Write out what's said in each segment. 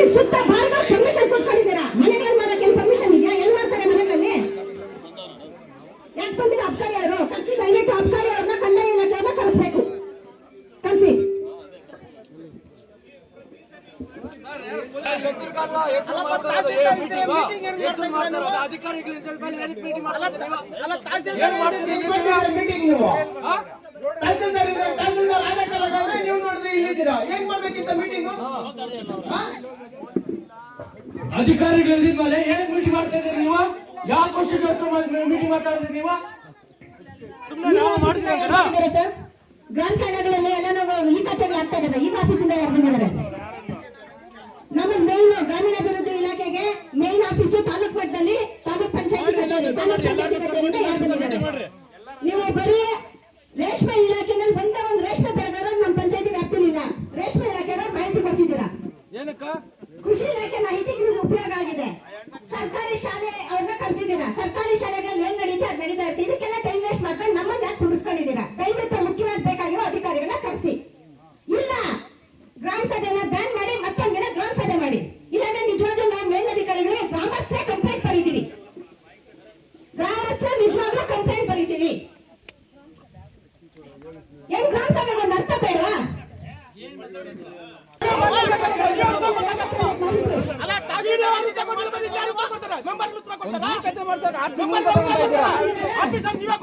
ಇಲ್ಲಿ ಸುತ್ತ ಬಾರ್ಗ ಪರ್ಮಿಷನ್ ಕೊಟ್ಕೊಂಡಿದ್ದೀರಾ ಮನೆಗಳಲ್ಲಿ ಮಾಡಕ್ಕೆ ಪರ್ಮಿಷನ್ ಇದೆಯಾ ಎಲ್ಲಿ ಮಾಡ್ತಾರೆ ಮನೆಗಳಲ್ಲಿ ಯಾಕೆ ಬಂದಿಲ್ಲ ಅಬ್ಕಾರಿ ಅವರು ಕರ್ಸಿ ದಯವಿಟ್ಟು ಅಬ್ಕಾರಿ ಅವ್ರನ್ನ ಕಂದಾಯ ಇಲಾಖೆಯವ್ರನ್ನ ಕರೆಸ್ಬೇಕು ಕರ್ಸಿ ಮೀಟಿಂಗ್ ನೀವು ತಹಸೀಲ್ದಾರ್ ಇದ್ದಾರೆ ತಹಸೀಲ್ದಾರ್ ಆಗಕ್ಕಲ್ಲ ಗೌರಿ ನೀವು ನೋಡಿದ್ರೆ ಇಲ್ಲಿದ್ದೀರಾ ಏನ್ ಮಾಡ್ಬೇಕಿತ್ತ ಮೀಟಿಂಗ್ ಅಧಿಕಾರಿಗಳು ಇದ್ಮೇಲೆ ಏನ್ ಮೀಟಿಂಗ್ ಮಾಡ್ತಾ ಇದ್ದೀರಿ ನೀವು? ಯಾವ ಕ್ವಶನ್ ಮೀಟಿಂಗ್ ಮಾತಾಡಿದ್ರಿ ನೀವು? ಸರ್ ಗ್ರಾಮ ಠಾಣೆಗಳಲ್ಲಿ ಎಲ್ಲ ನಾವು ಈ ಕಥೆಗಳು ಆಗ್ತಾ ಇದಾವೆ ಈಗ ಆಫೀಸಿಂದ ಯಾರು ಬಂದಿದ್ದಾರೆ? ನಮ್ಮ ಮೇನ್ ಗ್ರಾಮೀಣಾಭಿವೃದ್ಧಿ ಇಲಾಖೆಗೆ ಮೇನ್ ಆಫೀಸು ತಾಲೂಕ್ ಮಟ್ಟದಲ್ಲಿ ತಾಲೂಕ್ ಪಂಚಾಯತಿ ಕಚೇರಿ ತಾಲೂಕ್ ಪಂಚಾಯತಿ ಕಚೇರಿಯಿಂದ ಯಾರು ಬಂದಿದ್ದಾರೆ? ನೀವು ಬರೀ ರೇಷ್ಮೆ ಇಲಾಖೆನಲ್ಲಿ ಬಂದ ಒಂದು ರೇಷ್ಮೆ ಬೆಳೆಗಾರರು ನಮ್ಮ ಪಂಚಾಯತಿ ವ್ಯಾಪ್ತಿಲಿಲ್ಲ ರೇಷ್ಮೆ ಇಲಾಖೆನ ಮಾಹಿತಿ ಕೊಡಿಸಿದ್ದೀರಾ? ಏನಕ್ಕ? ಕೃಷಿ ಇಲಾಖೆ ಮಾಹಿತಿ ಇದು ಉಪಯೋಗ ಆಗಿದೆ. ಸರ್ಕಾರಿ ಶಾಲೆ ಅವ್ರನ್ನ ಕರೆಸಿದ್ದೀರಾ? ಸರ್ಕಾರಿ ಶಾಲೆಗಳಲ್ಲಿ ಏನ್ ನಡೀತಾ ಅದ್ ನಡೀತಾ ಇರ್ತೀವಿ ಇದಕ್ಕೆಲ್ಲ ಟೈಮ್ ವೇಸ್ಟ್ ಮಾಡ್ಕೊಂಡು ನಮ್ಮನ್ನ ಯಾಕೆ ಕುಡಿಸ್ಕೊಂಡಿದ್ದೀರಾ ದಯವಿಟ್ಟು ಮುಖ್ಯವಾಗಿ ಬೇಕಾಗಿರೋ ಅಧಿಕಾರಿಗಳನ್ನ ಕರೆಸಿ ಇಲ್ಲ ಗ್ರಾಮ ಸಭೆನ ಬ್ಯಾನ್ ಮಾಡಿ ಮತ್ತೊಂದಿನ ಗ್ರಾಮ ಸಭೆ ಮಾಡಿ ಇಲ್ಲಾಂದ್ರೆ ನಿಜವಾಗ್ಲೂ ನಾವು ಮೇಲಧಿಕಾರಿಗಳಿಗೆ ಗ್ರಾಮಸ್ಥರೇ ಕಂಪ್ಲೇಂಟ್ ಬರೀತೀವಿ ಗ್ರಾಮಸ್ಥರು ನಿಜವಾಗ್ಲೂ ಕಂಪ್ಲೇಂಟ್ ಬರೀತೀವಿ ಏನ್ ಗ್ರಾಮ ಸಭೆ ಒಂದು ಅರ್ಥ ಬೇಡವಾ ನಿಮ್ಗೆ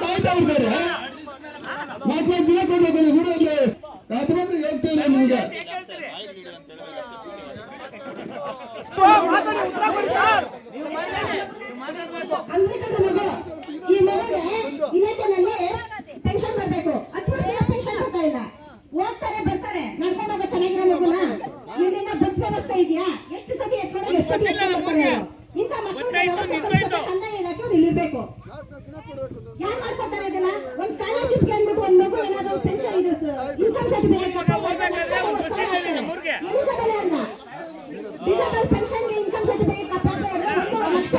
ಸಾಯ್ತಾ ಇದ್ದಾರೆ. ನಾಲ್ಕು ದಿನ ಕೊಡ್ಬೇಕು ಊರಲ್ಲಿ. ಇಲ್ಲ ನಿಮ್ಗೆ. ಅಂಬೇಡ್ಕರ್ ಮಗ. ಈ ಮಗಗೆ ಇಲಾಖೆನಲ್ಲಿ ಪೆನ್ಷನ್ ಬರ್ಬೇಕು. ಹತ್ತು ವರ್ಷದ ಪೆನ್ಷನ್ ಬರ್ತಾ ಇಲ್ಲ? ಹೋಗ್ತಾರೆ ಬರ್ತಾರೆ. ನಡ್ಕೊಂಡು ಹೋಗೋ ಚೆನ್ನಾಗಿರೋ ಮಗುನ? ಇಲ್ಲಿಂದ ಬಸ್ ವ್ಯವಸ್ಥೆ ಇದೆಯಾ? ಎಷ್ಟು ಸತಿ ಎತ್ಕೊಂಡು ಎಷ್ಟು ಸತಿ ಎತ್ಕೊಂಡು ಬರ್ತಾರೆ? ಇಂಥ ಮಕ್ಕಳಿಗೆ ವ್ಯವಸ್ಥೆ ಕಲ್ಸೋಕೆ ಕಂದಾಯ ಇಲಾಖೆಯವ್ರು ಯಾರು ಮಾಡ್ಕೊಡ್ತಾರೆ ಇದನ್ನ ಒಂದ್ ಸ್ಕಾಲರ್ಶಿಪ್ ಅಂದ್ಬಿಟ್ಟು ಒಂದ್ ಮಗು ಏನಾದ್ರು ಪೆನ್ಷನ್ ಇದು ಇನ್ಕಮ್ ಸರ್ಟಿಫಿಕೇಟ್ ಎಲಿಜಿಬಲ್ ಅಲ್ಲ ಡಿಸೇಬಲ್ ಪೆನ್ಷನ್ ಇನ್ಕಮ್ ಸರ್ಟಿಫಿಕೇಟ್ ಕಾಪಾಡೋರು ಒಂದು ಲಕ್ಷ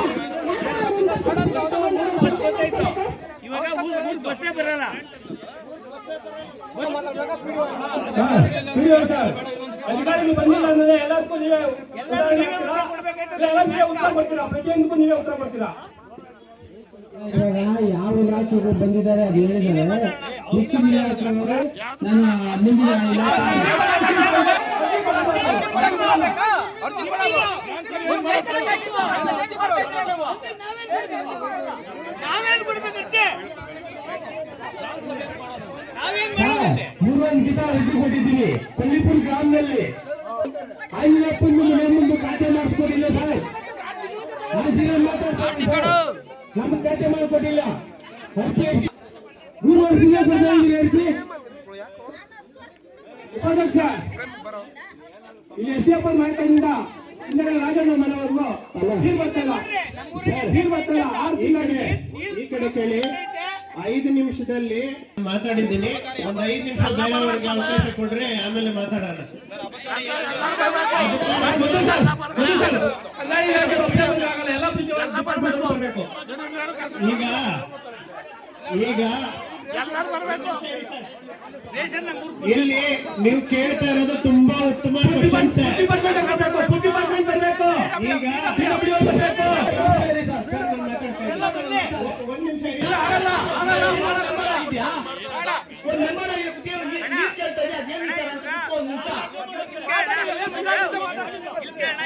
ಯಾಕಂದ್ರೆ ಅವ್ರು ಇನ್ಕಮ್ ಸರ್ಟಿಫಿಕೇಟ್ ತಗೊಂಡು ಪೆನ್ಷನ್ ಮಾಡಿಸ್ಬೇಕು ಇವಾಗ ಊರ್ ಊರ್ ಬಸ್ಸೇ ಬರಲ್ಲ ಅಧಿಕಾರಿಗಳು ಬಂದಿಲ್ಲ ಅಂದ್ರೆ ಎಲ್ಲದಕ್ಕೂ ನೀವೇ ಉದಾಹರಣೆ ಹೇಳ್ತೀರಾ? ಎಲ್ಲ ನೀವೇ ಉತ್ತರ ಕೊಡ್ತೀರಾ ಪ್ರತಿಯೊಂದಕ್ಕೂ ನೀವೇ ಉತ್ತರ ಕೊಡ್ತೀರಾ ಇವಾಗ ಯಾವ ಇಲಾಖೆಗೂ ಬಂದಿದ್ದಾರೆ ಅದು ಹೇಳಿದ್ದಾರೆ. ಮುಖ್ಯ ಮುಂದಿನ ಇಲಾಖೆ. ಅರ್ಜಿ ನಾವೇನ್ ಮೂರೊಂದು ಕೊಟ್ಟಿದ್ದೀನಿ ಪಲ್ಲಿಪುರ ಗ್ರಾಮದಲ್ಲಿ. ಅಲ್ಲಿ ಮನೆ ಮುಂದೆ ಖಾತೆ ಮಾಡಿಸ್ಕೊಡಿಲ್ಲ ಸರ್. ಮಾತಾಡ್ತಾರೆ ನಮ್ಗೆ ಖಾತೆ ಮಾಡಿಕೊಟ್ಟಿಲ್ಲ. ಮೂರು ವರ್ಷದಿಂದ ಉಪಾಧ್ಯಕ್ಷ ಇಲ್ಲಿ ಎಸ್ ಡಿ ಎಫ್ ಮಾಹಿತಿಯಿಂದ ಹಿಂದೆ ರಾಜಣ್ಣ ಮನೆಯವರೆಗೂ ನೀರು ಬರ್ತಲ್ಲ. ನೀರು ಬರ್ತಲ್ಲ ಆರು ತಿಂಗಳಿಗೆ. ಈ ಕಡೆ ಕೇಳಿ ಐದು ನಿಮಿಷದಲ್ಲಿ ಮಾತಾಡಿದ್ದೀನಿ. ಒಂದು ಐದು ನಿಮಿಷ ಬೇರೆಯವರಿಗೆ ಅವಕಾಶ ಕೊಡ್ರಿ ಆಮೇಲೆ ಮಾತಾಡೋಣ. ಆಗಲ್ಲ, ಬರಬೇಕು ಈಗ ಈಗ ಇಲ್ಲಿ ನೀವು ಕೇಳ್ತಾ ಇರೋದು ತುಂಬಾ ಉತ್ತಮ ಈಗ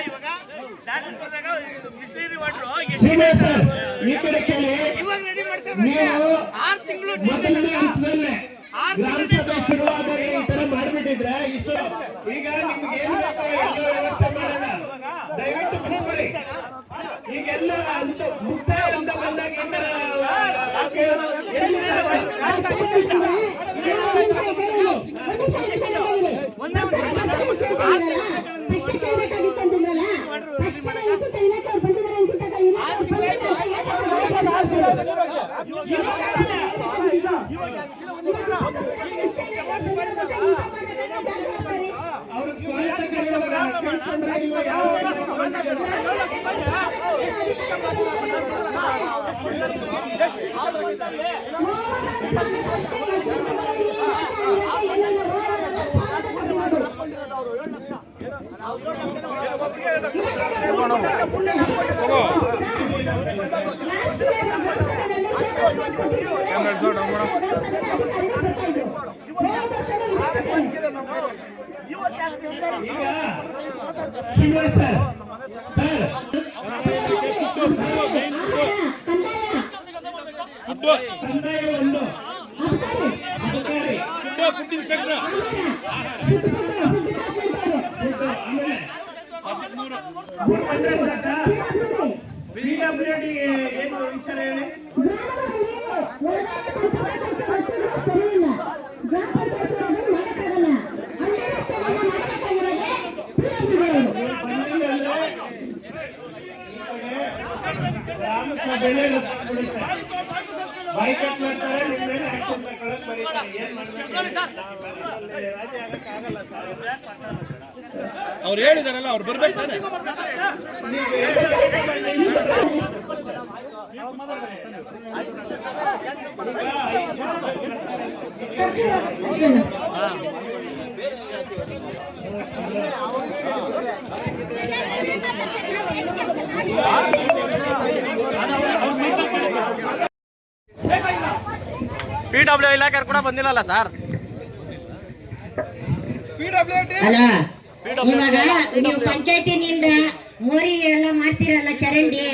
ಇವಾಗ ದಾಸನಪುರದಾಗ ಮಿಷನರಿ ವಾಟ್ರು ಸೀಮೆ ಸರ್ ಈ ಕಡೆ ಕೇಳಿ ನೀವು ಮಾಡ್ತಾರೆ ತಿಂಗಳು ಮೊದಲನೇ ಹಂತದಲ್ಲೇ ಆರು ಗ್ರಾಮ ಸಭೆ ಶುರುವಾದಾಗ ಈಗ ನಿಮ್ಗೆ ಏನ್ ಬೇಕೋ ಎಲ್ಲ ವ್ಯವಸ್ಥೆ ಮಾಡೋಣ ದಯವಿಟ್ಟು ಕೂತ್ಕೊಳ್ಳಿ ಈಗೆಲ್ಲ ಅಂತ ಮುಕ್ತಾಯ ಅಂತ ಬಂದಾಗ ಈ ತರ ಒಂದೇ ಅವರು ಏಳು ಲಕ್ಷ ಶ್ರೀನಿವಾಸ್ ಸರ್ ಸರ್ ಕಂದಾಯ ಒಂದು ಬಂದ್ರೆ ಸಾಕಾ ಪಿ ಡಬ್ಲ್ಯೂ ಡಿ ಏನು ವಿಚಾರ ಹೇಳಿ? ಅಂದ್ರೆ ಬಾಯ್ಕಟ್ ಮಾಡ್ತಾರೆ ನಿಮ್ಮ ಮೇಲೆ ಆಕ್ಷನ್ ತಗೊಳಕ್ ಬರೀತಾರೆ ಏನ್ ಮಾಡ್ಬೇಕು ಅಲ್ಲಿ ರಾಜಿ ಆಗಕ್ಕಾಗಲ್ಲ ಸರ್ ಅವ್ರು ಹೇಳಿದಾರಲ್ಲ ಅವ್ರು ಬರ್ಬೇಕು ತಾನೆ. ಪಿ ಡಬ್ಲ್ಯೂ ಇಲಾಖೆ ಕೂಡ ಬಂದಿಲ್ಲಲ್ಲ ಸರ್ ಅಲ್ಲ ಇವಾಗ ನೀವು ಪಂಚಾಯತಿನಿಂದ ಮೋರಿ ಎಲ್ಲ ಮಾಡ್ತೀರಲ್ಲ ಚರಂಡಿ?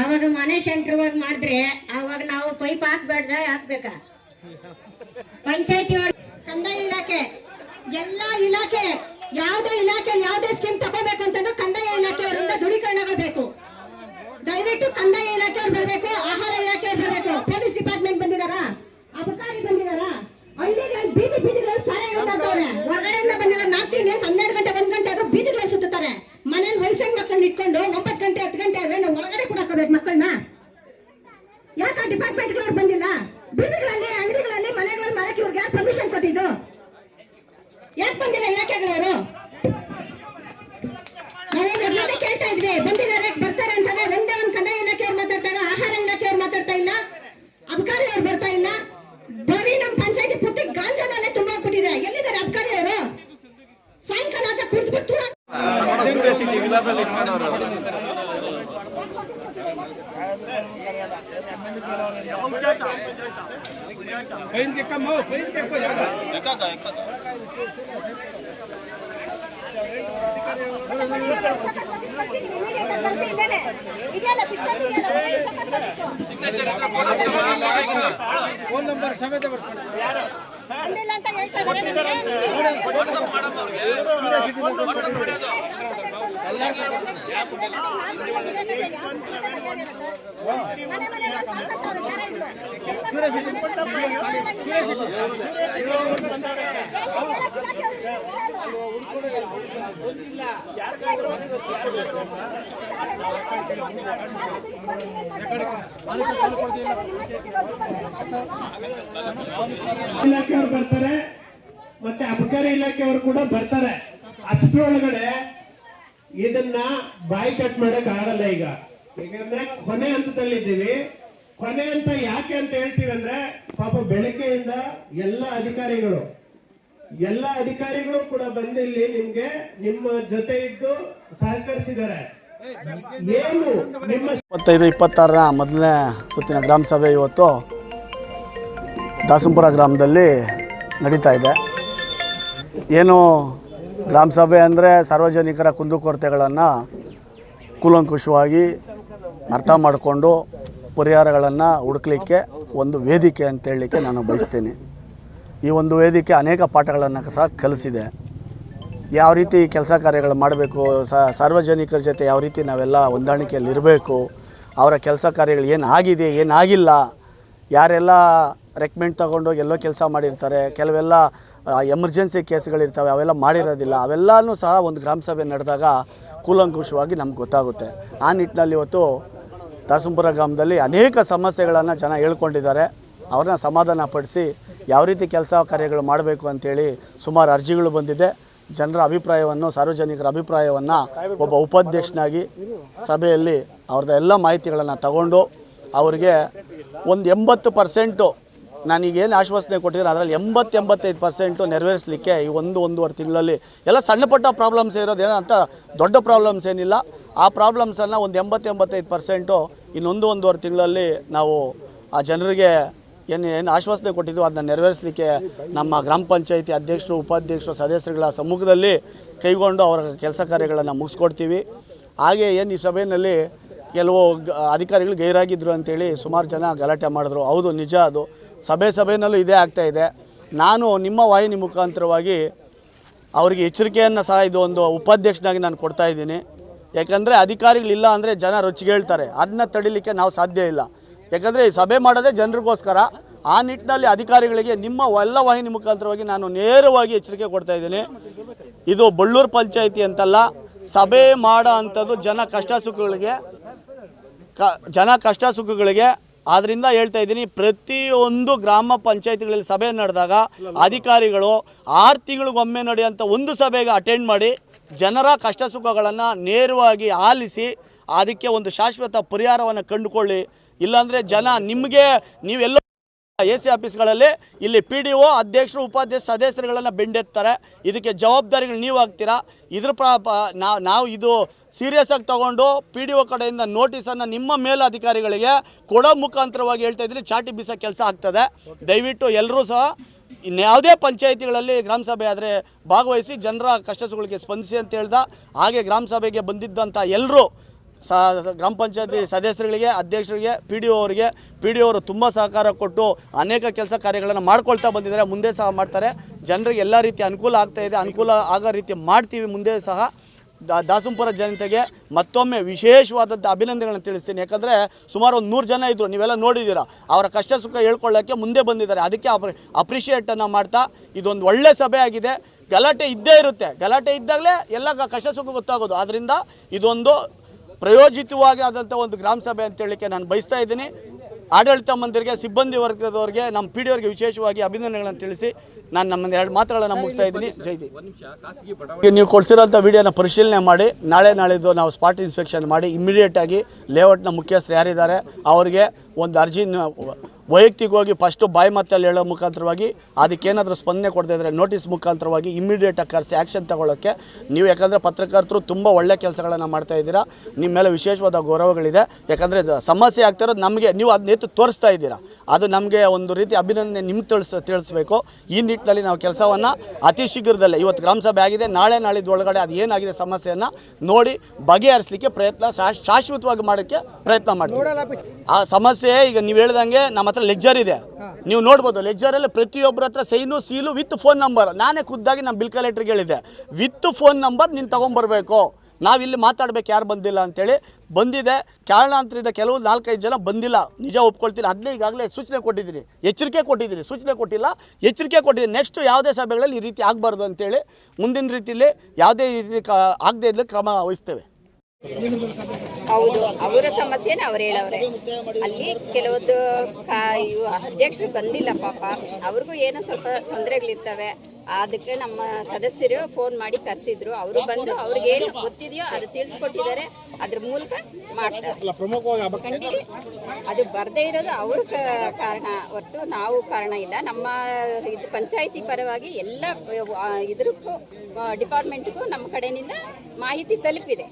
ಅವಾಗ ಮನೆ ಸೆಂಟ್ರ್ ಮಾಡಿದ್ರೆ ಅವಾಗ ನಾವು ಪೈಪ್ ಹಾಕ್ಬೇಡ್ದ ಹಾಕ್ಬೇಕಾ? ಪಂಚಾಯತಿ ಕಂದಾಯ ಇಲಾಖೆ ಎಲ್ಲ ಇಲಾಖೆ ಯಾವ್ದೇ ಇಲಾಖೆ ಯಾವ್ದೇ ಸ್ಕೀಮ್ ತಗೋಬೇಕು ಅಂತಂದ್ರೆ ಕಂದಾಯ ಇಲಾಖೆಯವರಿಂದ ದೃಢೀಕರಣ ಆಗಬೇಕು ದಯವಿಟ್ಟು ಕಂದಾಯ ಇಲಾಖೆಯವ್ರು ಬರ್ಬೇಕು ಆಹಾರ ಇಲಾಖೆಯವ್ರು ಬರ್ಬೇಕು. ಪೊಲೀಸ್ ಡಿಪಾರ್ಟ್ಮೆಂಟ್ ಬಂದಿದಾರಾ? ಅಬಕಾರಿ ಬಂದಿದಾರಾ ಹಳ್ಳಿಗಳಲ್ಲಿ ಬೀದಿ ಬೀದಿಗಳಲ್ಲಿ ಸಾರಾಯಿ ಹೊರಡ್ತವ್ರೆ ಹೊರಗಡೆಯಿಂದ ಬಂದಿರೋ ನಾರ್ತ್ ಇಂಡಿಯನ್ಸ್ ಹನ್ನೆರಡು ಗಂಟೆ ಒಂದ್ ಗಂಟೆ ಆದ್ರೂ ಬೀದಿಗಳಲ್ಲಿ ಸುತ್ತಾರೆ ಮನೇಲಿ ವಯಸ್ಸಿನ ಮಕ್ಕಳನ್ನ ಇಟ್ಕೊಂಡು ಒಂಬತ್ತು ಗಂಟೆ, ಹತ್ತು ಗಂಟೆ ಆದ್ರೆ ನಾವು ಒಳಗಡೆ ಕೂಡ ಹಾಕೋಬೇಕು ಮಕ್ಕಳನ್ನ ಯಾಕೆ ಡಿಪಾರ್ಟ್ಮೆಂಟ್ಗಳವ್ರು ಬಂದಿಲ್ಲ ಬೀದಿಗಳಲ್ಲಿ ಅಂಗಡಿಗಳಲ್ಲಿ ಮನೆಗಳಲ್ಲಿ ಮರಕ್ಕೆ ಇವ್ರಿಗೆ ಯಾರು ಪರ್ಮಿಷನ್ ಕೊಟ್ಟಿದ್ದು ಯಾಕೆ ಬಂದಿಲ್ಲ ಇಲಾಖೆಗಳವರು ನಾವು ಮೊದಲೇ ಕೇಳ್ತಾ ಇದ್ವಿ ಬಂದಿದ್ದಾರೆ ಬರ್ತಾರೆ ಅಂತಾರೆ ಒಂದೇ ಒಂದು ಕಂದಾಯ ಇಲಾಖೆಯವ್ರು ಮಾತಾಡ್ತಾರೆ ಆಹಾರ ಇಲಾಖೆಯವ್ರು ಮಾತಾಡ್ತಾ ಇಲ್ಲ ಅಬಕಾರಿ ಅವ್ರು ಬರ್ತಾ ಇಲ್ಲ ಬರೀ ನಮ್ಮ ಪಂಚಾಯತಿ ಪೂರ್ತಿ ಗಾಂಜಾನಲ್ಲೇ ತುಂಬಾ ಬಿಟ್ಟಿದೆ ಎಲ್ಲಿದ್ದಾರೆ ಅಬಕಾರಿ ಅವರು ಸಾಯಂಕಾಲ ಆತ ಕುಡ್ದು ಬಿಟ್ಟು ಕೆಕ್ಕ ಇದೆಯಲ್ಲ ಸಿಸ್ಟಮ್ ಫೋನ್ ನಂಬರ್ ಸಮೇತ ಬರ್ತಾರೆ ಅಂತ ಹೇಳ್ತಾ ಸರ ಇಲ್ವಾ? ಇಲಾಖೆಯವರು ಬರ್ತಾರೆ. ಮತ್ತೆ ಅಬಕಾರಿ ಇಲಾಖೆಯವರು ಕೂಡ ಬರ್ತಾರೆ. ಅಷ್ಟರೊಳಗಡೆ ಇದನ್ನ ಬಾಯಿ ಕಟ್ ಮಾಡಕ್ ಆಗಲ್ಲ ಈಗ. ಯಾಕಂದ್ರೆ ಕೊನೆ ಹಂತದಲ್ಲಿ ಇದ್ದೀವಿ ಕೊನೆ ಅಂತ ಯಾಕೆ ಅಂತ ಹೇಳ್ತೀವಿ ಅಂದ್ರೆ, ಪಾಪ ಬೆಳಗ್ಗೆಯಿಂದ ಎಲ್ಲ ಅಧಿಕಾರಿಗಳು ಎಲ್ಲ ಅಧಿಕಾರಿಗಳು ಕೂಡ ಬಂದಿಲ್ಲಿ ನಿಮ್ಗೆ ನಿಮ್ಮ ಜೊತೆ ಇದ್ದು ಸಹಕರಿಸಿದ್ದಾರೆ. ಇಪ್ಪತ್ತೈದು, ಇಪ್ಪತ್ತಾರರ ಮೊದಲನೇ ಸುತ್ತಿನ ಗ್ರಾಮ ಸಭೆ ಇವತ್ತು ದಾಸಂಪುರ ಗ್ರಾಮದಲ್ಲಿ ನಡೀತಾ ಇದೆ. ಏನು ಗ್ರಾಮ ಸಭೆ ಅಂದರೆ ಸಾರ್ವಜನಿಕರ ಕುಂದುಕೊರತೆಗಳನ್ನು ಕೂಲಂಕುಷವಾಗಿ ಅರ್ಥ ಮಾಡಿಕೊಂಡು ಪರಿಹಾರಗಳನ್ನು ಹುಡುಕ್ಲಿಕ್ಕೆ ಒಂದು ವೇದಿಕೆ ಅಂತ ಹೇಳಲಿಕ್ಕೆ ನಾನು ಬಯಸ್ತೀನಿ. ಈ ಒಂದು ವೇದಿಕೆ ಅನೇಕ ಪಾಠಗಳನ್ನು ಸಹ ಕಲಿಸಿದೆ. ಯಾವ ರೀತಿ ಕೆಲಸ ಕಾರ್ಯಗಳು ಮಾಡಬೇಕು ಸಾರ್ವಜನಿಕರ ಜೊತೆ ಯಾವ ರೀತಿ ನಾವೆಲ್ಲ ಹೊಂದಾಣಿಕೆಯಲ್ಲಿರಬೇಕು, ಅವರ ಕೆಲಸ ಕಾರ್ಯಗಳು ಏನಾಗಿದೆ ಏನಾಗಿಲ್ಲ ಯಾರೆಲ್ಲ ರೆಕಮೆಂಡ್ ತಗೊಂಡು ಎಲ್ಲೋ ಕೆಲಸ ಮಾಡಿರ್ತಾರೆ. ಕೆಲವೆಲ್ಲ ಎಮರ್ಜೆನ್ಸಿ ಕೇಸ್ಗಳಿರ್ತವೆ, ಅವೆಲ್ಲ ಮಾಡಿರೋದಿಲ್ಲ. ಅವೆಲ್ಲನೂ ಸಹ ಒಂದು ಗ್ರಾಮ ಸಭೆ ನಡೆದಾಗ ಕೂಲಂಕುಷವಾಗಿ ನಮ್ಗೆ ಗೊತ್ತಾಗುತ್ತೆ. ಆ ನಿಟ್ಟಿನಲ್ಲಿ ಇವತ್ತು ದಾಸಂಪುರ ಗ್ರಾಮದಲ್ಲಿ ಅನೇಕ ಸಮಸ್ಯೆಗಳನ್ನು ಜನ ಹೇಳ್ಕೊಂಡಿದ್ದಾರೆ. ಅವ್ರನ್ನ ಸಮಾಧಾನ ಪಡಿಸಿ ಯಾವ ರೀತಿ ಕೆಲಸ ಕಾರ್ಯಗಳು ಮಾಡಬೇಕು ಅಂತೇಳಿ ಸುಮಾರು ಅರ್ಜಿಗಳು ಬಂದಿದೆ. ಜನರ ಅಭಿಪ್ರಾಯವನ್ನು, ಸಾರ್ವಜನಿಕರ ಅಭಿಪ್ರಾಯವನ್ನು ಒಬ್ಬ ಉಪಾಧ್ಯಕ್ಷನಾಗಿ ಸಭೆಯಲ್ಲಿ ಅವ್ರದ್ದು ಎಲ್ಲ ಮಾಹಿತಿಗಳನ್ನು ತಗೊಂಡು ಅವರಿಗೆ ಒಂದು ಎಂಬತ್ತು ಪರ್ಸೆಂಟು ನಾನೀಗೇನು ಆಶ್ವಾಸನೆ ಕೊಟ್ಟಿದ್ರೆ ಅದರಲ್ಲಿ ಎಂಬತ್ತು ಎಂಬತ್ತೈದು ಪರ್ಸೆಂಟು ನೆರವೇರಿಸಲಿಕ್ಕೆ ಈ ಒಂದು ಒಂದೂವರೆ ತಿಂಗಳಲ್ಲಿ ಎಲ್ಲ ಸಣ್ಣ ಪುಟ್ಟ ಪ್ರಾಬ್ಲಮ್ಸ್ ಇರೋದೇನೋ ಅಂತ ದೊಡ್ಡ ಪ್ರಾಬ್ಲಮ್ಸ್ ಏನಿಲ್ಲ. ಆ ಪ್ರಾಬ್ಲಮ್ಸನ್ನು ಒಂದು ಎಂಬತ್ತು ಎಂಬತ್ತೈದು ಪರ್ಸೆಂಟು ಇನ್ನೊಂದು ಒಂದೂವರೆ ತಿಂಗಳಲ್ಲಿ ನಾವು ಆ ಜನರಿಗೆ ಏನು ಏನು ಆಶ್ವಾಸನೆ ಕೊಟ್ಟಿದ್ದು ಅದನ್ನ ನೆರವೇರಿಸಲಿಕ್ಕೆ ನಮ್ಮ ಗ್ರಾಮ ಪಂಚಾಯಿತಿ ಅಧ್ಯಕ್ಷರು, ಉಪಾಧ್ಯಕ್ಷರು, ಸದಸ್ಯರುಗಳ ಸಮ್ಮುಖದಲ್ಲಿ ಕೈಗೊಂಡು ಅವರ ಕೆಲಸ ಕಾರ್ಯಗಳನ್ನು ಮುಗಿಸ್ಕೊಡ್ತೀವಿ. ಹಾಗೆ ಏನು ಈ ಸಭೆಯಲ್ಲಿ ಕೆಲವು ಅಧಿಕಾರಿಗಳು ಗೈರಾಗಿದ್ದರು ಅಂತೇಳಿ ಸುಮಾರು ಜನ ಗಲಾಟೆ ಮಾಡಿದ್ರು. ಹೌದು, ನಿಜ ಅದು. ಸಭೆ ಸಭೆಯಲ್ಲೂ ಇದೇ ಆಗ್ತಾ ಇದೆ. ನಾನು ನಿಮ್ಮ ವಾಹಿನಿ ಮುಖಾಂತರವಾಗಿ ಅವರಿಗೆ ಎಚ್ಚರಿಕೆಯನ್ನು ಸಹ ಇದು ಒಂದು ಉಪಾಧ್ಯಕ್ಷನಾಗಿ ನಾನು ಕೊಡ್ತಾ ಇದ್ದೀನಿ. ಯಾಕಂದರೆ ಅಧಿಕಾರಿಗಳಿಲ್ಲ ಅಂದರೆ ಜನ ರೊಚ್ಚಿಗೇಳ್ತಾರೆ ಅದನ್ನ ತಡಿಲಿಕ್ಕೆ ನಾವು ಸಾಧ್ಯ ಇಲ್ಲ. ಯಾಕಂದರೆ ಈ ಸಭೆ ಮಾಡೋದೇ ಜನರಿಗೋಸ್ಕರ. ಆ ನಿಟ್ಟಿನಲ್ಲಿ ಅಧಿಕಾರಿಗಳಿಗೆ ನಿಮ್ಮ ಎಲ್ಲ ವಾಹಿನಿ ಮುಖಾಂತರವಾಗಿ ನಾನು ನೇರವಾಗಿ ಎಚ್ಚರಿಕೆ ಕೊಡ್ತಾ ಇದ್ದೀನಿ. ಇದು ಬಳ್ಳೂರು ಪಂಚಾಯಿತಿ ಅಂತಲ್ಲ, ಸಭೆ ಮಾಡೋ ಅಂಥದ್ದು ಜನ ಕಷ್ಟ ಸುಖಗಳಿಗೆ ಕ, ಜನ ಕಷ್ಟ ಸುಖಗಳಿಗೆ ಆದ್ದರಿಂದ ಹೇಳ್ತಾ ಇದ್ದೀನಿ, ಪ್ರತಿಯೊಂದು ಗ್ರಾಮ ಪಂಚಾಯತ್ಗಳಲ್ಲಿ ಸಭೆ ನಡೆದಾಗ ಅಧಿಕಾರಿಗಳು ಆರು ತಿಂಗಳಿಗೊಮ್ಮೆ ನಡೆಯುವಂಥ ಒಂದು ಸಭೆಗೆ ಅಟೆಂಡ್ ಮಾಡಿ ಜನರ ಕಷ್ಟ ಸುಖಗಳನ್ನು ನೇರವಾಗಿ ಆಲಿಸಿ ಅದಕ್ಕೆ ಒಂದು ಶಾಶ್ವತ ಪರಿಹಾರವನ್ನು ಕಂಡುಕೊಳ್ಳಿ. ಇಲ್ಲಾಂದರೆ ಜನ ನಿಮಗೆ ನೀವೆಲ್ಲೋ ಎ ಸಿ ಆಫೀಸ್ಗಳಲ್ಲಿ ಇಲ್ಲಿ ಪಿ ಡಿ ಒ, ಅಧ್ಯಕ್ಷರು, ಉಪಾಧ್ಯಕ್ಷ ಸದಸ್ಯರುಗಳನ್ನು ಬೆಂಡೆತ್ತಾರೆ. ಇದಕ್ಕೆ ಜವಾಬ್ದಾರಿಗಳು ನೀವು ಆಗ್ತೀರಾ? ಇದ್ರ ಪ್ರ ನಾವು ಇದು ಸೀರಿಯಸ್ ಆಗಿ ತಗೊಂಡು ಪಿ ಡಿ ಒ ಕಡೆಯಿಂದ ನೋಟಿಸನ್ನು ನಿಮ್ಮ ಮೇಲಧಿಕಾರಿಗಳಿಗೆ ಕೊಡೋ ಮುಖಾಂತರವಾಗಿ ಹೇಳ್ತಾ ಇದ್ರೆ ಚಾಟಿ ಬೀಸೋ ಕೆಲಸ ಆಗ್ತದೆ. ದಯವಿಟ್ಟು ಎಲ್ಲರೂ ಸಹ ಇನ್ಯಾವುದೇ ಪಂಚಾಯಿತಿಗಳಲ್ಲಿ ಗ್ರಾಮ ಸಭೆ ಆದರೆ ಭಾಗವಹಿಸಿ, ಜನರ ಕಷ್ಟಸುಗಳಿಗೆ ಸ್ಪಂದಿಸಿ ಅಂತ ಹೇಳ್ದ ಹಾಗೆ ಗ್ರಾಮ ಸಭೆಗೆ ಬಂದಿದ್ದಂಥ ಎಲ್ಲರೂ ಸ ಗ್ರಾಮ ಪಂಚಾಯತಿ ಸದಸ್ಯರುಗಳಿಗೆ, ಅಧ್ಯಕ್ಷರಿಗೆ ಪಿ ಡಿ ಒ ಅವರಿಗೆ ಪಿ ಡಿ ಅವರು ತುಂಬ ಸಹಕಾರ ಕೊಟ್ಟು ಅನೇಕ ಕೆಲಸ ಕಾರ್ಯಗಳನ್ನು ಮಾಡ್ಕೊಳ್ತಾ ಬಂದಿದ್ದಾರೆ. ಮುಂದೆ ಸಹ ಮಾಡ್ತಾರೆ. ಜನರಿಗೆ ಎಲ್ಲ ರೀತಿ ಅನುಕೂಲ ಆಗ್ತಾ ಇದೆ. ಅನುಕೂಲ ಆಗೋ ರೀತಿ ಮಾಡ್ತೀವಿ. ಮುಂದೆ ಸಹ ದಾಸಂಪುರ ಜನತೆಗೆ ಮತ್ತೊಮ್ಮೆ ವಿಶೇಷವಾದಂಥ ಅಭಿನಂದನೆಗಳನ್ನು ತಿಳಿಸ್ತೀನಿ. ಯಾಕಂದರೆ ಸುಮಾರು ಒಂದು ನೂರು ಜನ ಇದ್ದರು ನೀವೆಲ್ಲ ನೋಡಿದ್ದೀರಾ. ಅವರ ಕಷ್ಟ ಸುಖ ಹೇಳ್ಕೊಳ್ಳೋಕ್ಕೆ ಮುಂದೆ ಬಂದಿದ್ದಾರೆ. ಅದಕ್ಕೆ ಅಪ್ರಿ ಅಪ್ರಿಷಿಯೇಟನ್ನು ಮಾಡ್ತಾ ಇದೊಂದು ಒಳ್ಳೆ ಸಭೆ ಆಗಿದೆ. ಗಲಾಟೆ ಇದ್ದೇ ಇರುತ್ತೆ. ಗಲಾಟೆ ಇದ್ದಾಗಲೇ ಎಲ್ಲ ಕಷ್ಟ ಸುಖ ಗೊತ್ತಾಗೋದು. ಆದ್ದರಿಂದ ಇದೊಂದು ಪ್ರಯೋಜಿತವಾಗಿ ಆದಂಥ ಒಂದು ಗ್ರಾಮ ಸಭೆ ಅಂತ ನಾನು ಬಯಸ್ತಾ ಇದ್ದೀನಿ. ಆಡಳಿತ ಮಂದಿರಿಗೆ, ಸಿಬ್ಬಂದಿ ವರ್ಗದವರಿಗೆ ನಮ್ಮ ಪಿ ಡಿ ಅವರಿಗೆ ವಿಶೇಷವಾಗಿ ಅಭಿನಂದನೆಗಳನ್ನು ತಿಳಿಸಿ ನಾನು ನಮ್ಮ ಎರಡು ಮಾತುಗಳನ್ನು ಮುಗಿಸ್ತಾ ಇದ್ದೀನಿ. ಜೈದಿ ನೀವು ಕೊಡ್ಸಿರೋಂಥ ವಿಡಿಯೋನ ಪರಿಶೀಲನೆ ಮಾಡಿ, ನಾಳೆ ನಾಳೆದು ನಾವು ಸ್ಪಾಟ್ ಇನ್ಸ್ಪೆಕ್ಷನ್ ಮಾಡಿ ಇಮಿಡಿಯೇಟಾಗಿ ಲೇಔಟ್ನ ಮುಖ್ಯಸ್ಥರು ಯಾರಿದ್ದಾರೆ, ಅವರಿಗೆ ಒಂದು ಅರ್ಜಿನ ವೈಯಕ್ತಿಕವಾಗಿ ಫಸ್ಟು ಬಾಯಿ ಮಾತಲ್ಲಿ ಹೇಳೋ ಮುಖಾಂತರವಾಗಿ ಅದಕ್ಕೇನಾದರೂ ಸ್ಪಂದನೆ ಕೊಡದೇ ಇದ್ದರೆ ನೋಟಿಸ್ ಮುಖಾಂತರವಾಗಿ ಇಮ್ಮಿಡಿಯೇಟಾಗಿ ಕರೆಸಿ ಆ್ಯಕ್ಷನ್ ತಗೊಳ್ಳೋಕ್ಕೆ ನೀವು ಯಾಕಂದರೆ ಪತ್ರಕರ್ತರು ತುಂಬ ಒಳ್ಳೆ ಕೆಲಸಗಳನ್ನು ಮಾಡ್ತಾ ಇದ್ದೀರಾ ನಿಮ್ಮ ಮೇಲೆ ವಿಶೇಷವಾದ ಗೌರವಗಳಿದೆ. ಯಾಕಂದರೆ ಸಮಸ್ಯೆ ಆಗ್ತಿರೋದು ನಮಗೆ ನೀವು ಅದನ್ನ ಎತ್ತು ತೋರಿಸ್ತಾ ಇದ್ದೀರಾ. ಅದು ನಮಗೆ ಒಂದು ರೀತಿ ಅಭಿನಂದನೆ ನಿಮ್ಗೆ ತಿಳಿಸ್ ತಿಳಿಸ್ಬೇಕು. ಈ ನಿಟ್ಟಿನಲ್ಲಿ ನಾವು ಕೆಲಸವನ್ನು ಅತಿ ಶೀಘ್ರದಲ್ಲೇ ಇವತ್ತು ಗ್ರಾಮ ಸಭೆ ಆಗಿದೆ ನಾಳೆ ನಾಳಿದ್ದು ಒಳಗಡೆ ಅದು ಏನಾಗಿದೆ ಸಮಸ್ಯೆಯನ್ನು ನೋಡಿ ಬಗೆಹರಿಸಲಿಕ್ಕೆ ಪ್ರಯತ್ನ ಶಾಶ್ವತವಾಗಿ ಮಾಡೋಕ್ಕೆ ಪ್ರಯತ್ನ ಮಾಡ್ತೀವಿ. ಆ ಸಮಸ್ಯೆ ಈಗ ನೀವು ಹೇಳ್ದಂಗೆ ನಮ್ಮ ಹತ್ರ ಲೆಜ್ಜರ್ ಇದೆ. ನೀವು ನೋಡ್ಬೋದು ಲೆಜ್ಜರಲ್ಲಿ ಪ್ರತಿಯೊಬ್ಬರ ಹತ್ರ sign seal with phone number ನಾನೇ ಖುದ್ದಾಗಿ ನಮ್ಮ ಬಿಲ್ ಕಲೆಕ್ಟ್ರಿಗೆ ಹೇಳಿದೆ ವಿತ್ ಫೋನ್ ನಂಬರ್ ನೀನು ತೊಗೊಂಬರ್ಬೇಕು. ನಾವಿಲ್ಲಿ ಮಾತಾಡ್ಬೇಕು ಯಾರು ಬಂದಿಲ್ಲ ಅಂತೇಳಿ. ಬಂದಿದೆ. ಕಾರಣಾಂತರದಿಂದ ಕೆಲವು ನಾಲ್ಕೈದು ಜನ ಬಂದಿಲ್ಲ. ನಿಜ ಒಪ್ಕೊಳ್ತೀನಿ. ಅದನ್ನೇ ಈಗಾಗಲೇ ಸೂಚನೆ ಕೊಟ್ಟಿದ್ದೀನಿ. ಎಚ್ಚರಿಕೆ ಕೊಟ್ಟಿದ್ದೀನಿ. ಸೂಚನೆ ಕೊಟ್ಟಿಲ್ಲ. ಎಚ್ಚರಿಕೆ ಕೊಟ್ಟಿದ್ದೀನಿ. ನೆಕ್ಸ್ಟ್ ಯಾವುದೇ ಸಭೆಗಳಲ್ಲಿ ಈ ರೀತಿ ಆಗಬಾರ್ದು ಅಂತೇಳಿ ಮುಂದಿನ ರೀತಿಯಲ್ಲಿ ಯಾವುದೇ ರೀತಿ ಕ ಆಗದೇ ಇದ್ದರೆ ಕ್ರಮ ವಹಿಸ್ತೇವೆ. ಹೌದು ಅವರ ಸಮಸ್ಯೆನ ಅವ್ರು ಹೇಳವ್ರೆ. ಅಲ್ಲಿ ಕೆಲವೊಂದು ಅಧ್ಯಕ್ಷರು ಬಂದಿಲ್ಲ ಪಾಪ. ಅವ್ರಿಗೂ ಏನೋ ಸ್ವಲ್ಪ ತೊಂದರೆಗಳಿರ್ತವೆ. ಅದಕ್ಕೆ ನಮ್ಮ ಸದಸ್ಯರು ಫೋನ್ ಮಾಡಿ ಕರೆಸಿದ್ರು. ಅವರು ಬಂದು ಅವ್ರಿಗೆ ಏನು ಗೊತ್ತಿದೆಯೋ ಅದು ತಿಳಿಸ್ಕೊಟ್ಟಿದ್ದಾರೆ. ಅದ್ರ ಮೂಲಕ ಮಾಡ್ತಾರೆ. ಅದು ಬರದೇ ಇರೋದು ಅವ್ರ ಕಾರಣ. ಹೊರತು ನಾವು ಕಾರಣ ಇಲ್ಲ. ನಮ್ಮ ಇದು ಪಂಚಾಯಿತಿ ಪರವಾಗಿ ಎಲ್ಲ ಇದಕ್ಕೂ ಡಿಪಾರ್ಟ್ಮೆಂಟ್ಗೂ ನಮ್ಮ ಕಡೆಯಿಂದ ಮಾಹಿತಿ ತಲುಪಿದೆ.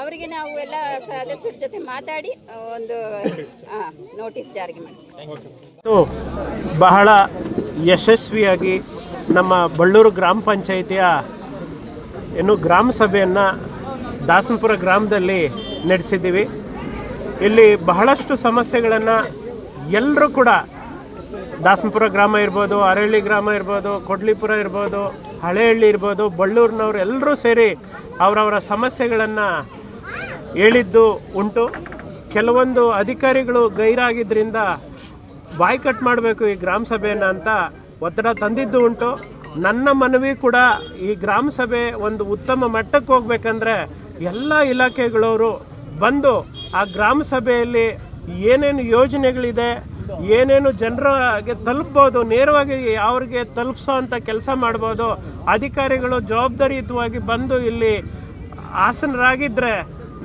ಅವರಿಗೆ ನಾವು ಎಲ್ಲ ಸದಸ್ಯರ ಜೊತೆ ಮಾತಾಡಿ ಒಂದು ನೋಟಿಸ್ ಜಾರಿಗೆ ಮಾಡ್ತೀವಿ ಬಹಳ ಯಶಸ್ವಿಯಾಗಿ ನಮ್ಮ ಬಳ್ಳೂರು ಗ್ರಾಮ ಪಂಚಾಯಿತಿಯ, ಏನು, ಗ್ರಾಮ ಸಭೆಯನ್ನು ದಾಸನಪುರ ಗ್ರಾಮದಲ್ಲಿ ನಡೆಸಿದ್ದೀವಿ. ಇಲ್ಲಿ ಬಹಳಷ್ಟು ಸಮಸ್ಯೆಗಳನ್ನು ಎಲ್ಲರೂ ಕೂಡ, ದಾಸನಪುರ ಗ್ರಾಮ ಇರ್ಬೋದು ಅರಹಳ್ಳಿ ಗ್ರಾಮ ಇರ್ಬೋದು, ಕೊಡ್ಲಿಪುರ ಇರ್ಬೋದು, ಹಳೆಹಳ್ಳಿ ಇರ್ಬೋದು, ಬಳ್ಳೂರಿನವ್ರು ಎಲ್ಲರೂ ಸೇರಿ ಅವರವರ ಸಮಸ್ಯೆಗಳನ್ನು ಹೇಳಿದ್ದು ಉಂಟು. ಕೆಲವೊಂದು ಅಧಿಕಾರಿಗಳು ಗೈರಾಗಿದ್ದರಿಂದ ಬಾಯ್ಕಟ್ ಮಾಡಬೇಕು ಈ ಗ್ರಾಮ ಸಭೆಯನ್ನು ಅಂತ ಒತ್ತಡ ತಂದಿದ್ದು ಉಂಟು. ನನ್ನ ಮನವಿ ಕೂಡ ಈ ಗ್ರಾಮ ಸಭೆ ಒಂದು ಉತ್ತಮ ಮಟ್ಟಕ್ಕೆ ಹೋಗ್ಬೇಕಂದ್ರೆ ಎಲ್ಲ ಇಲಾಖೆಗಳವರು ಬಂದು ಆ ಗ್ರಾಮ ಸಭೆಯಲ್ಲಿ ಏನೇನು ಯೋಜನೆಗಳಿದೆ, ಏನೇನು ಜನರಿಗೆ ತಲುಪ್ಬೋದು, ನೇರವಾಗಿ ಅವ್ರಿಗೆ ತಲುಪಿಸೋ ಅಂಥ ಕೆಲಸ ಮಾಡ್ಬೋದು, ಅಧಿಕಾರಿಗಳು ಜವಾಬ್ದಾರಿಯುತವಾಗಿ ಬಂದು ಇಲ್ಲಿ ಆಸನರಾಗಿದ್ದರೆ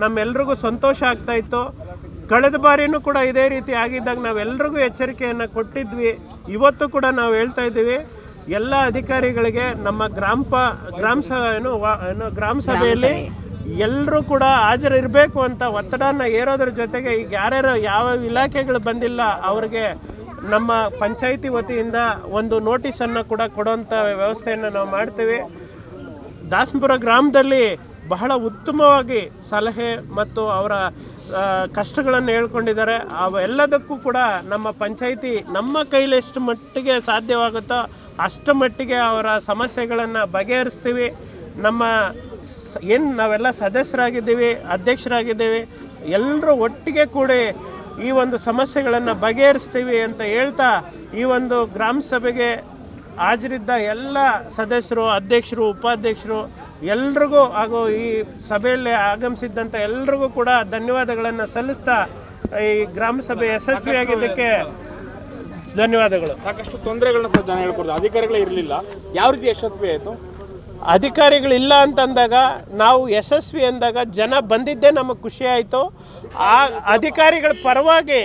ನಮ್ಮೆಲ್ರಿಗೂ ಸಂತೋಷ ಆಗ್ತಾಯಿತ್ತು ಕಳೆದ ಬಾರಿಯೂ ಕೂಡ ಇದೇ ರೀತಿ ಆಗಿದ್ದಾಗ ನಾವೆಲ್ಲರಿಗೂ ಎಚ್ಚರಿಕೆಯನ್ನು ಕೊಟ್ಟಿದ್ವಿ. ಇವತ್ತು ಕೂಡ ನಾವು ಹೇಳ್ತಾ ಇದ್ದೀವಿ ಎಲ್ಲ ಅಧಿಕಾರಿಗಳಿಗೆ ನಮ್ಮ ಗ್ರಾಮ ಪ ಗ್ರಾಮ ಸ ಏನು ಏನು ಗ್ರಾಮ ಸಭೆಯಲ್ಲಿ ಎಲ್ಲರೂ ಕೂಡ ಹಾಜರಿರಬೇಕು ಅಂತ ಒತ್ತಡನ ಏರೋದ್ರ ಜೊತೆಗೆ ಈಗ ಯಾರ್ಯಾರು ಯಾವ ಇಲಾಖೆಗಳು ಬಂದಿಲ್ಲ ಅವ್ರಿಗೆ ನಮ್ಮ ಪಂಚಾಯಿತಿ ವತಿಯಿಂದ ಒಂದು ನೋಟಿಸನ್ನು ಕೂಡ ಕೊಡುವಂಥ ವ್ಯವಸ್ಥೆಯನ್ನು ನಾವು ಮಾಡ್ತೀವಿ. ದಾಸನಪುರ ಗ್ರಾಮದಲ್ಲಿ ಬಹಳ ಉತ್ತಮವಾಗಿ ಸಲಹೆ ಮತ್ತು ಅವರ ಕಷ್ಟಗಳನ್ನು ಹೇಳ್ಕೊಂಡಿದ್ದಾರೆ. ಅವೆಲ್ಲದಕ್ಕೂ ಕೂಡ ನಮ್ಮ ಪಂಚಾಯಿತಿ ನಮ್ಮ ಕೈಲಿ ಎಷ್ಟು ಮಟ್ಟಿಗೆ ಸಾಧ್ಯವಾಗುತ್ತೋ ಅಷ್ಟು ಮಟ್ಟಿಗೆ ಅವರ ಸಮಸ್ಯೆಗಳನ್ನು ಬಗೆಹರಿಸ್ತೀವಿ. ನಮ್ಮ ಏನು ನಾವೆಲ್ಲ ಸದಸ್ಯರಾಗಿದ್ದೀವಿ, ಅಧ್ಯಕ್ಷರಾಗಿದ್ದೀವಿ ಎಲ್ಲರೂ ಒಟ್ಟಿಗೆ ಕೂಡಿ ಈ ಒಂದು ಸಮಸ್ಯೆಗಳನ್ನು ಬಗೆಹರಿಸ್ತೀವಿ ಅಂತ ಹೇಳ್ತಾ ಈ ಒಂದು ಗ್ರಾಮ ಸಭೆಗೆ ಹಾಜರಿದ್ದ ಎಲ್ಲ ಸದಸ್ಯರು, ಅಧ್ಯಕ್ಷರು, ಉಪಾಧ್ಯಕ್ಷರು ಎಲ್ರಿಗೂ ಹಾಗೂ ಈ ಸಭೆಯಲ್ಲಿ ಆಗಮಿಸಿದ್ದಂಥ ಎಲ್ರಿಗೂ ಕೂಡ ಧನ್ಯವಾದಗಳನ್ನು ಸಲ್ಲಿಸ್ತಾ ಈ ಗ್ರಾಮ ಸಭೆ ಯಶಸ್ವಿಯಾಗಿದ್ದಕ್ಕೆ ಧನ್ಯವಾದಗಳು. ಸಾಕಷ್ಟು ತೊಂದರೆಗಳನ್ನ ಸಹ ಜನ ಹೇಳ್ಕೊಡ್ತಾರೆ. ಅಧಿಕಾರಿಗಳೇ ಇರಲಿಲ್ಲ. ಯಾವ ರೀತಿ ಯಶಸ್ವಿ ಆಯಿತು? ಅಧಿಕಾರಿಗಳಿಲ್ಲ ಅಂತಂದಾಗ ನಾವು ಯಶಸ್ವಿ ಅಂದಾಗ ಜನ ಬಂದಿದ್ದೇ ನಮಗೆ ಖುಷಿ ಆಯಿತು. ಆ ಅಧಿಕಾರಿಗಳ ಪರವಾಗಿ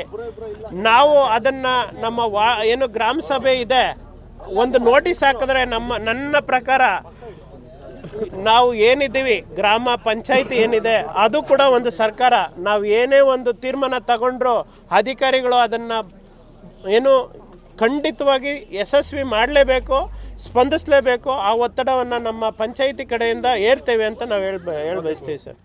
ನಾವು ಅದನ್ನು ನಮ್ಮ ವಾ ಏನು ಗ್ರಾಮ ಸಭೆ ಇದೆ ಒಂದು ನೋಟಿಸ್ ಹಾಕಿದ್ರೆ ನಮ್ಮ ನನ್ನ ಪ್ರಕಾರ ನಾವು ಏನಿದ್ದೀವಿ, ಗ್ರಾಮ ಪಂಚಾಯಿತಿ ಏನಿದೆ, ಅದು ಕೂಡ ಒಂದು ಸರ್ಕಾರ. ನಾವು ಏನೇ ಒಂದು ತೀರ್ಮಾನ ತಗೊಂಡ್ರು ಅಧಿಕಾರಿಗಳು ಅದನ್ನು ಏನು ಖಂಡಿತವಾಗಿ ಯಶಸ್ವಿ ಮಾಡಲೇಬೇಕು, ಸ್ಪಂದಿಸಲೇಬೇಕು. ಆ ಒತ್ತಡವನ್ನು ನಮ್ಮ ಪಂಚಾಯಿತಿ ಕಡೆಯಿಂದ ಏರ್ತೇವೆ ಅಂತ ನಾವು ಹೇಳ್ಬ ಹೇಳ ಬಯಸ್ತೀವಿ ಸರ್.